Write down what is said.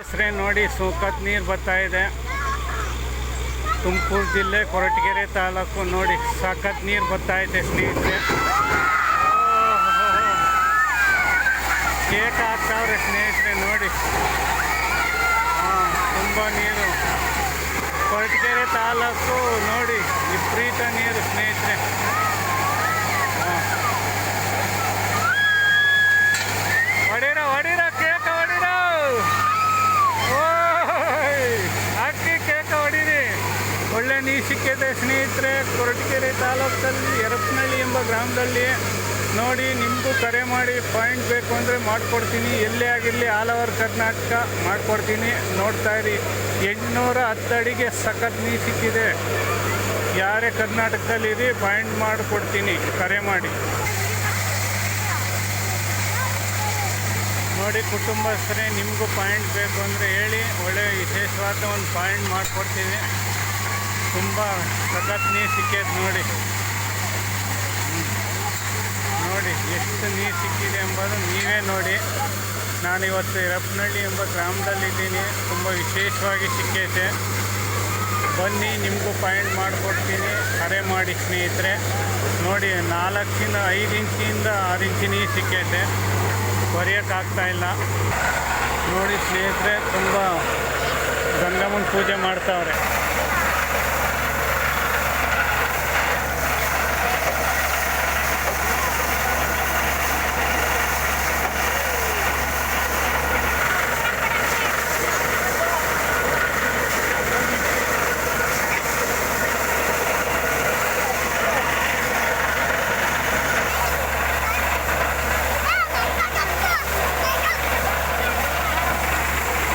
ಹೆಸರೇ ನೋಡಿ ಸೂಕತ್ ನೀರು ಬರ್ತಾ ಇದೆ. ತುಮಕೂರು ಜಿಲ್ಲೆ, ಕೊರಟಗೆರೆ ತಾಲೂಕು ನೋಡಿ ಸಖತ್ ನೀರು ಬರ್ತಾ ಇದೆ ಸ್ನೇಹಿತರೆ. ಕೇಕ್ ಹಾಕ್ತಾವ್ರೆ ಸ್ನೇಹಿತರೆ ನೋಡಿ. ಹಾಂ, ತುಂಬ ನೀರು. ಕೊರಟಗೆರೆ ತಾಲೂಕು ನೋಡಿ ವಿಪರೀತ ನೀರು ಸ್ನೇಹಿತರೆ. ಒಳ್ಳೆ ನೀರು ಸಿಕ್ಕಿದೆ ಸ್ನೇಹಿತರೆ, ಕೊರಟಗೆರೆ ತಾಲೂಕಲ್ಲಿ ಎರಪನಹಳ್ಳಿ ಎಂಬ ಗ್ರಾಮದಲ್ಲಿ ನೋಡಿ ನಿಮಗೂ ಕರೆ ಮಾಡಿ ಪಾಯಿಂಟ್ ಬೇಕು ಅಂದರೆ ಮಾಡಿಕೊಡ್ತೀನಿ. ಎಲ್ಲೇ ಆಗಿರಲಿ ಆಲ್ ಓವರ್ ಕರ್ನಾಟಕ ಮಾಡಿಕೊಡ್ತೀನಿ. ನೋಡ್ತಾ ಇರಿ, ಎಂಟುನೂರ ಹತ್ತು ಅಡಿಗೆ ಸಖತ್ ನೀರು ಸಿಕ್ಕಿದೆ ಯಾರೇ ಕರ್ನಾಟಕದಲ್ಲಿರಿ ಪಾಯಿಂಟ್ ಮಾಡಿಕೊಡ್ತೀನಿ. ಕರೆ ಮಾಡಿ. ನೋಡಿ ಕುಟುಂಬಸ್ಥರೇ, ನಿಮಗೂ ಪಾಯಿಂಟ್ ಬೇಕು ಅಂದರೆ ಹೇಳಿ ಒಳ್ಳೆಯ ವಿಶೇಷವಾದ ಒಂದು ಪಾಯಿಂಟ್ ಮಾಡಿಕೊಡ್ತೀವಿ ತುಂಬ ಸಖತ್ ನೀರು ಸಿಕ್ಕೈತೆ ನೋಡಿ. ನೋಡಿ, ಎಷ್ಟು ನೀರು ಸಿಕ್ಕಿದೆ ಎಂಬುದು ನೀವೇ ನೋಡಿ. ನಾನು ಇವತ್ತು ಎರಪನಹಳ್ಳಿ ಎಂಬ ಗ್ರಾಮದಲ್ಲಿದ್ದೀನಿ. ತುಂಬ ವಿಶೇಷವಾಗಿ ಸಿಕ್ಕೈತೆ. ಬನ್ನಿ, ನಿಮಗೂ ಪಾಯಿಂಟ್ ಮಾಡಿಕೊಡ್ತೀನಿ. ಕರೆ ಮಾಡಿ ಸ್ನೇಹಿತರೆ. ನೋಡಿ, ನಾಲ್ಕಿಂದ ಐದು ಇಂಚಿಂದ ಆರು ಇಂಚು ನೀರು ಸಿಕ್ಕೈತೆ. ಇಲ್ಲ. ನೋಡಿ ಸ್ನೇಹಿತರೆ, ತುಂಬ ಗಂಗಮ್ಮನ ಪೂಜೆ ಮಾಡ್ತಾವ್ರೆ.